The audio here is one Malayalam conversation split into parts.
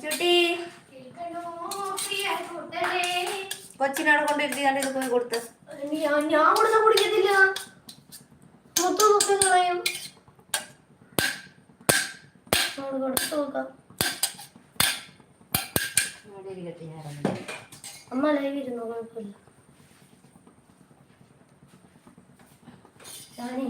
അച്ചുട്ടി കൊച്ചിനോട് കൊണ്ടിരുത്തി കണ്ട് ഇത് പോയി കൊടുത്ത്. ഞാൻ കൊടുത്ത കുടിക്കത്തില്ല. മൊത്തം മൊത്തം കളയും. കൊടുത്തു നോക്കാം. അമ്മ ലൈവ് ഇരുന്നു? കുഴപ്പമില്ല. ഞാനേ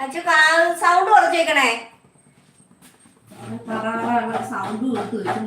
അച്ചു സൗണ്ട് കുറച്ചേക്കണേ. സൗണ്ട് കൊടുത്ത് വെച്ച്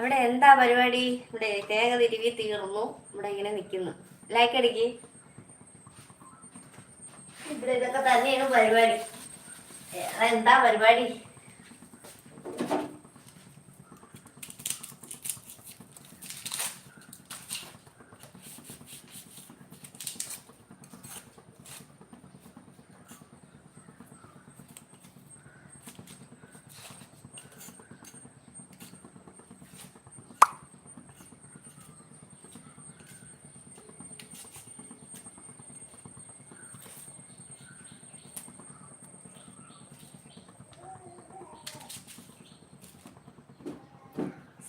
അവിടെ എന്താ പരിപാടി? ഇവിടെ തേങ്ങ തിരുവി തീർന്നു. ഇവിടെ ഇങ്ങനെ നിൽക്കുന്നു ലൈക്ക് അടിക്ക്. ഇവിടെ ഇതൊക്കെ തന്നെയാണ് പരിപാടി. എന്താ പരിപാടി?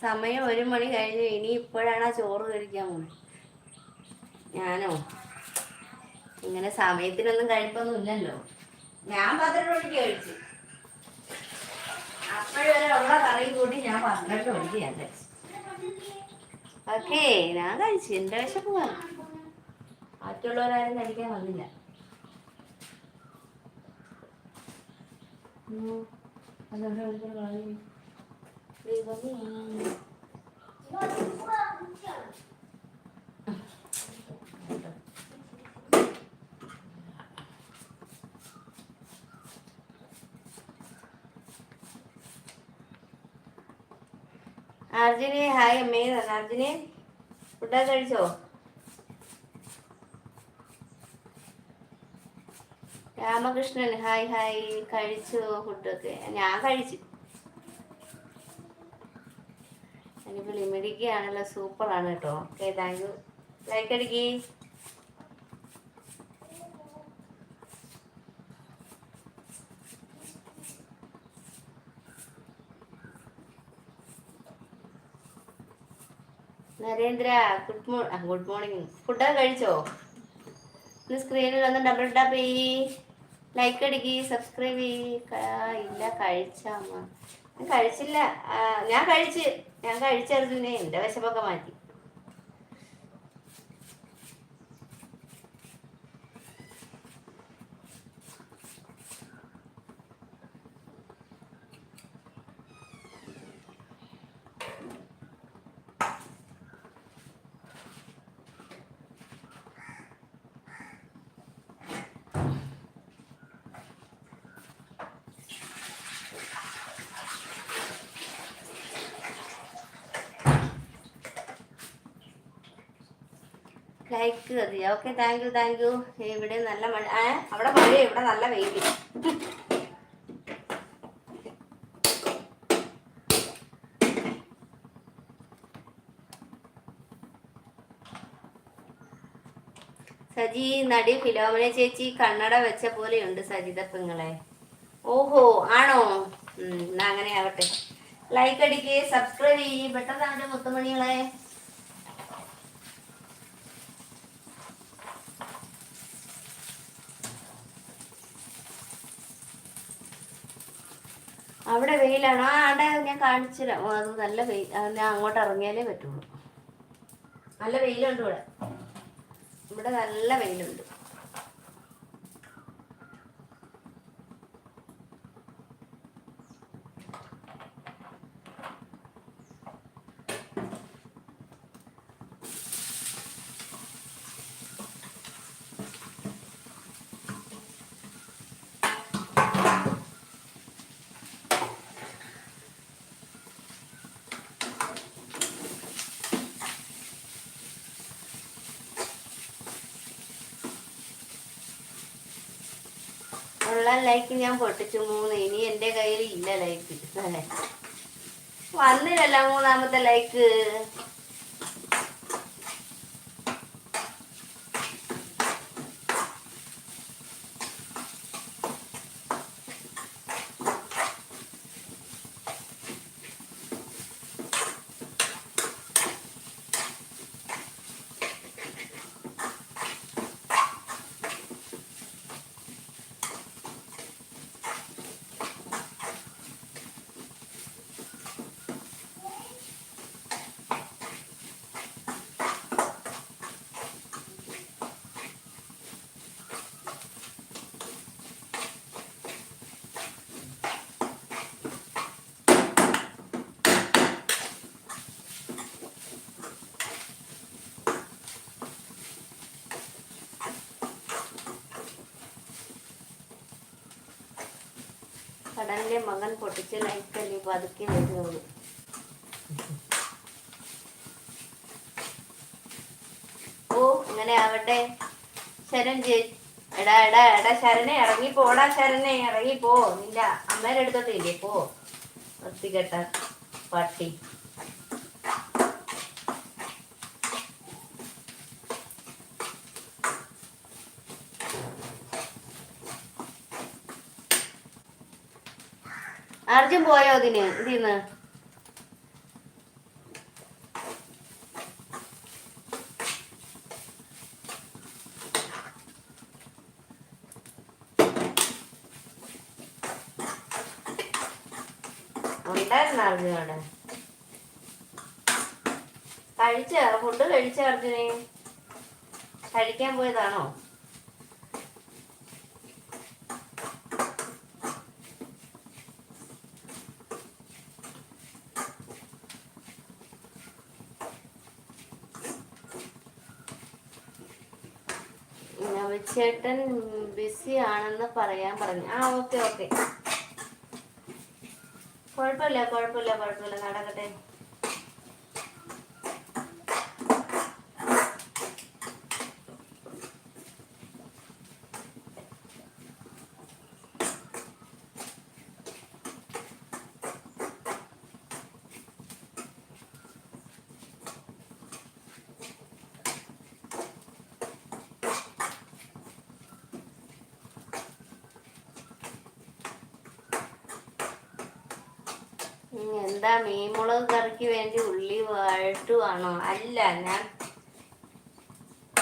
സമയം ഒരു മണി കഴിഞ്ഞു ഇനി ഇപ്പോഴാണ് ആ ചോറ് കഴിക്കാൻ പോകുന്നത് ഞാനോ? ഇങ്ങനെ സമയത്തിനൊന്നും കഴിപ്പൊന്നും ഇല്ലല്ലോ. ഞാൻ പന്ത്രണ്ട് മണിക്ക് കഴിച്ചു. അപ്പോഴവരെ ഉള്ള കറിയും കൂട്ടി ഞാൻ പന്ത്രണ്ട് മണിക്ക് ഞാൻ കഴിച്ചു. ഓക്കേ ഞാൻ കഴിച്ചു. എന്റെ വിശപ്പ് മാറി മറ്റുള്ളവരാരും കഴിക്കാൻ വന്നില്ല. അതെവിടെ കളഞ്ഞു? ദൈവമേ. അർജുനെ ഹായ് അമ്മേന്ന് അർജുനെ. ഫുഡൊക്കെ കഴിച്ചോ? രാമകൃഷ്ണൻ ഹായ് ഹായ് കഴിച്ചു ഫുഡൊക്കെ? ഞാൻ കഴിച്ചു. എനിക്ക് ലിമിടിക്കുകയാണല്ലോ സൂപ്പറാണ് കേട്ടോ. ഓക്കെ താങ്ക് യു ലൈക്ക് അടിക്കേ. നരേന്ദ്ര ഗുഡ് മോർ ഗുഡ് മോർണിംഗ് ഫുഡൊക്കെ കഴിച്ചോ? ഇന്ന് സ്ക്രീനിൽ ഒന്ന് ഡബിൾ ടാപ്പ് ചെയ്യ്. ലൈക്ക് അടിക്ക് സബ്സ്ക്രൈബ് ചെയ്യ്. ഇല്ല കഴിച്ച കഴിച്ചില്ല. ഞാൻ കഴിച്ച്. ഞാൻ കഴിച്ചറിഞ്ഞേ എന്റെ വിശപ്പൊക്കെ മാറ്റി. ലൈക്ക് മതി okay thank you thank you ഇവിടെ നല്ല മഴ അവിടെ മഴ ഇവിടെ നല്ല വെയിൽ സജി നടി ഫിലോമിന ചേച്ചി കണ്ണട വെച്ച പോലെയുണ്ട് സജിത പെങ്ങളെ. ഓഹോ ആണോ? എന്നാ അങ്ങനെ ആവട്ടെ. ലൈക്ക് അടിക്ക് സബ്സ്ക്രൈബ് ചെയ്യേ. പെട്ടെന്നാണ് മുത്തുമണികളെ. അവിടെ വെയിലാണ്. ആ അവിടെ ഞാൻ കാണിച്ചില്ല അത് നല്ല വെയിൽ. ഞാൻ അങ്ങോട്ട് ഇറങ്ങിയാലേ പറ്റുള്ളൂ. നല്ല വെയിലുണ്ട് ഇവിടെ. ഇവിടെ നല്ല വെയിലുണ്ട്. ഉള്ള ലൈക്ക് ഞാൻ പൊട്ടിച്ചു മൂന്ന്. ഇനി എന്റെ കയ്യിൽ ഇല്ല ലൈക്ക് വന്നില്ലല്ല മൂന്നാമത്തെ ലൈക്ക് കടലിലെ മകൻ പൊട്ടിച്ച് ലൈക്കല്ലേ പതുക്കെ വരുന്നുള്ളൂ. ഓ ഇങ്ങനെ ആവട്ടെ. ശരൺ ചേ എടാ എടാ എടാ ശരണേ ഇറങ്ങി പോടാ ശരണേ ഇറങ്ങി പോ. നിന്റെ അമ്മേടെ അടുത്തോട്ട് ഇല്ലേ? പോ. വൃത്തികെട്ട പട്ടി. അർജുൻ പോയോ ഇതിന്? ഇതിന്ന്? ഉണ്ടായിരുന്നു കഴിച്ച? ഫുഡ് കഴിച്ച അർജുനെ? കഴിക്കാൻ പോയതാണോ? നവിച്ചേട്ടൻ ബിസി ആണെന്ന് പറയാൻ പറഞ്ഞു. ആ ഓക്കെ ഓക്കെ കുഴപ്പമില്ല കുഴപ്പമില്ല കുഴപ്പമില്ല. നടക്കട്ടെ. എന്താ മീൻമുളക് കറിക്ക് വേണ്ടി ഉള്ളി വഴട്ടുവാണോ അല്ല ഞാൻ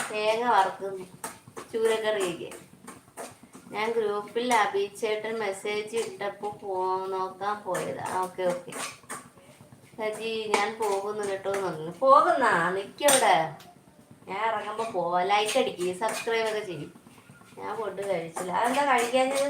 തേങ്ങ വറുക്കുന്നു ചൂരക്കറിയൊക്കെ. ഞാൻ ഗ്രൂപ്പിൽ അഭിചേട്ടൻ മെസ്സേജ് ഇട്ടപ്പോൾ പോ നോക്കാൻ പോയതാ. Okay okay. സജി ഞാൻ പോകുന്നു കേട്ടോ പറഞ്ഞു. പോകുന്നാ? നിൽക്കവിടെ ഞാൻ ഇറങ്ങുമ്പോൾ പോവാം. ലൈക്ക് അടിക്കുക സബ്സ്ക്രൈബ് ഒക്കെ ചെയ്യും. ഞാൻ ഫുഡ് കഴിച്ചില്ല. അതെന്താ കഴിക്കാഞ്ഞത്?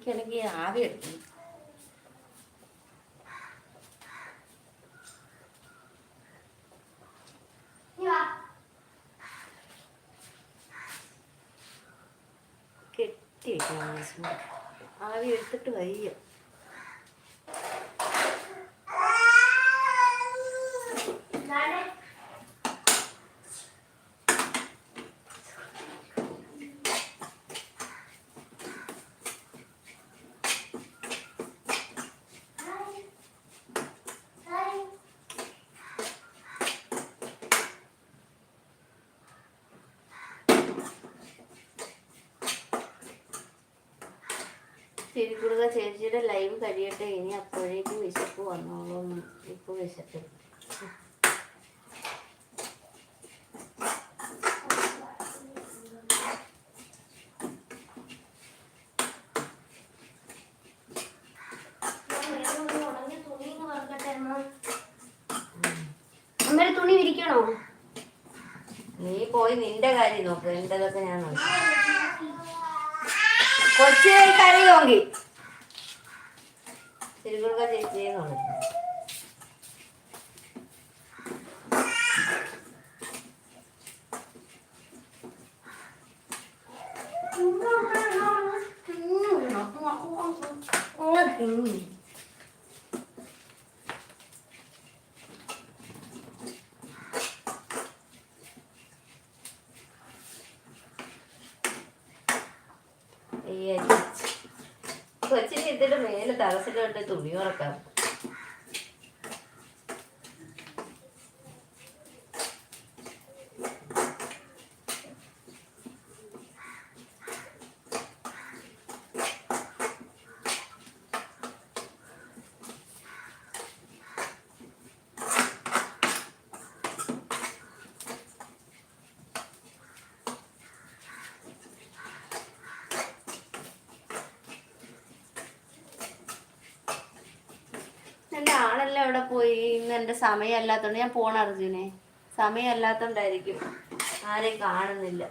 എനിക്കാണെങ്കിൽ ആവി എടുക്കും. കെട്ടി ആവി എടുത്തിട്ട് വയ്യ ദാണ്ടെ. ഹായ്. ഹായ്. തിരുക്കുറുക ചേച്ചിയുടെ ലൈവ് കഴിയട്ടെ. ഇനി അപ്പോഴേക്കും വിശപ്പ് വന്നോളും. ഇപ്പൊ വിശപ്പ്. അമ്മയുടെ തുണി വിരിക്കണോ? നീ പോയി നിന്റെ കാര്യം നോക്ക്. എന്റേതൊക്കെ ഞാൻ നോക്കി? കൊച്ചു കരയോങ്കി തിരുക്കുറുക ചേച്ചിയെ നോക്കി അയ്യ, മേലെ കണ്ട് തുണി ഉറക്കാം. എന്റെ ആളെല്ലാം അവിടെ പോയി? ഇന്ന് എന്റെ സമയമല്ലാത്തോണ്ട് ഞാൻ പോണ അർജുനെ. സമയമല്ലാത്തോണ്ടായിരിക്കും ആരെയും കാണുന്നില്ല.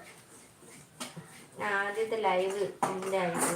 ആദ്യത്തെ ലൈവ് എന്റെ ആയിരിക്കും